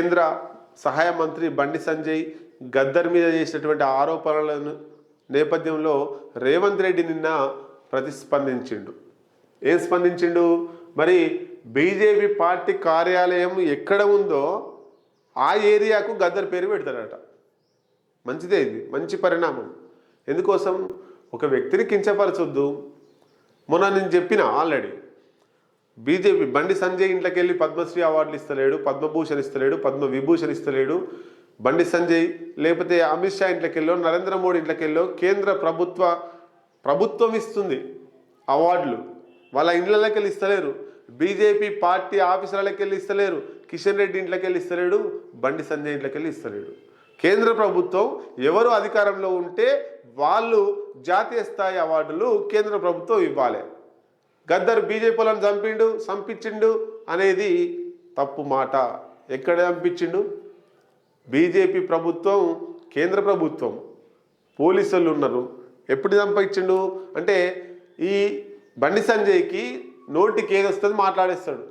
కేంద్ర సహాయ మంత్రి బండి సంజయ్ గద్దర్ మీద చేసినటువంటి ఆరోపణలను నేపథ్యంలో రేవంత్ రెడ్డి నిన్న ప్రతిస్పందించిండు. ఏం స్పందించిండు? మరి బీజేపీ పార్టీ కార్యాలయం ఎక్కడ ఉందో ఆ ఏరియాకు గద్దర్ పేరు పెడతారట. మంచిదే ఇది మంచి పరిణామం. ఎందుకోసం? ఒక వ్యక్తిని కించపరచొద్దు. మొన్న నేను చెప్పిన ఆల్రెడీ బీజేపీ బండి సంజయ్ ఇంట్లోకి వెళ్ళి పద్మశ్రీ అవార్డులు ఇస్తలేడు పద్మభూషణ్ ఇస్తలేడు పద్మ విభూషణ్ ఇస్తలేడు. బండి సంజయ్ లేకపోతే అమిత్ షా ఇంట్లోకి వెళ్ళో నరేంద్ర మోడీ ఇంట్లోకి వెళ్ళో కేంద్ర ప్రభుత్వ ప్రభుత్వం ఇస్తుంది అవార్డులు. వాళ్ళ ఇండ్లకి వెళ్ళి ఇస్తలేరు. బీజేపీ పార్టీ ఆఫీసర్లకి వెళ్ళి ఇస్తలేరు. కిషన్ రెడ్డి ఇంట్లోకి వెళ్ళి ఇస్తలేడు బండి సంజయ్ ఇంట్లోకి వెళ్ళి ఇస్తలేడు. కేంద్ర ప్రభుత్వం ఎవరు అధికారంలో ఉంటే వాళ్ళు జాతీయ స్థాయి అవార్డులు కేంద్ర ప్రభుత్వం ఇవ్వాలి. గద్దర్ బీజేపీలను చంపిండు చంపించిండు అనేది తప్పు మాట. ఎక్కడ చంపించిండు? బీజేపీ ప్రభుత్వం కేంద్ర ప్రభుత్వం. పోలీసులు ఉన్నారు. ఎప్పుడు చంపించిండు? అంటే ఈ బండి సంజయ్కి నోటికి ఏది వస్తుంది మాట్లాడేస్తాడు.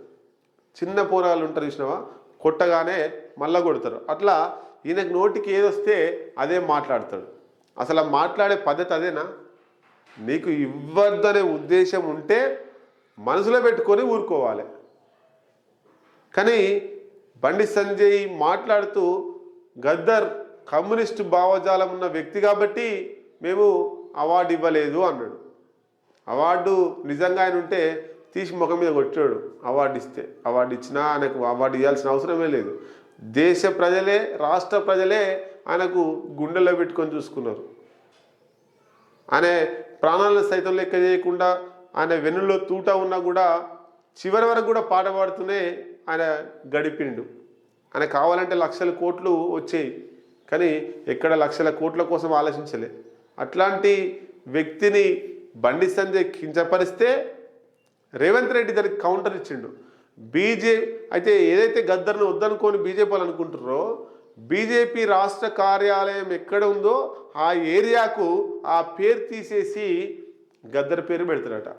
చిన్న పోరాలు ఉంటారు చూసినావా? కొట్టగానే మళ్ళా కొడతారు. అట్లా ఈయనకు నోటికి ఏది వస్తే అదే మాట్లాడతాడు. అసలు మాట్లాడే పద్ధతి అదేనా? నీకు ఇవ్వద్దనే ఉద్దేశం ఉంటే మనసులో పెట్టుకొని ఊరుకోవాలి. కానీ బండి సంజయ్ మాట్లాడుతూ గద్దర్ కమ్యూనిస్టు భావజాలం ఉన్న వ్యక్తి కాబట్టి మేము అవార్డు ఇవ్వలేదు అన్నాడు. అవార్డు నిజంగా ఆయన ఉంటే తీసి ముఖం మీద కొట్టాడు. అవార్డు ఇస్తే అవార్డు ఇచ్చినా ఆయనకు అవార్డు ఇవ్వాల్సిన అవసరమే లేదు. దేశ ప్రజలే రాష్ట్ర ప్రజలే ఆయనకు గుండెల్లో పెట్టుకొని చూసుకున్నారు. ఆయన ప్రాణాలను సైతం లెక్క చేయకుండా ఆయన వెన్నులో తూట ఉన్నా కూడా చివరి వరకు కూడా పాట పాడుతూనే ఆయన గడిపిండు. ఆయన కావాలంటే లక్షల కోట్లు వచ్చాయి కానీ ఎక్కడ లక్షల కోట్ల కోసం ఆలోచించలే. అట్లాంటి వ్యక్తిని బండి సంజయ్ కించపరిస్తే రేవంత్ రెడ్డి దానికి కౌంటర్ ఇచ్చిండు. బీజే అయితే ఏదైతే గద్దర్ను వద్దనుకొని బీజేపీ వాళ్ళు అనుకుంటారో బీజేపీ రాష్ట్ర కార్యాలయం ఎక్కడ ఉందో ఆ ఏరియాకు ఆ పేరు తీసేసి గద్దర్ పేరు పెడతారట.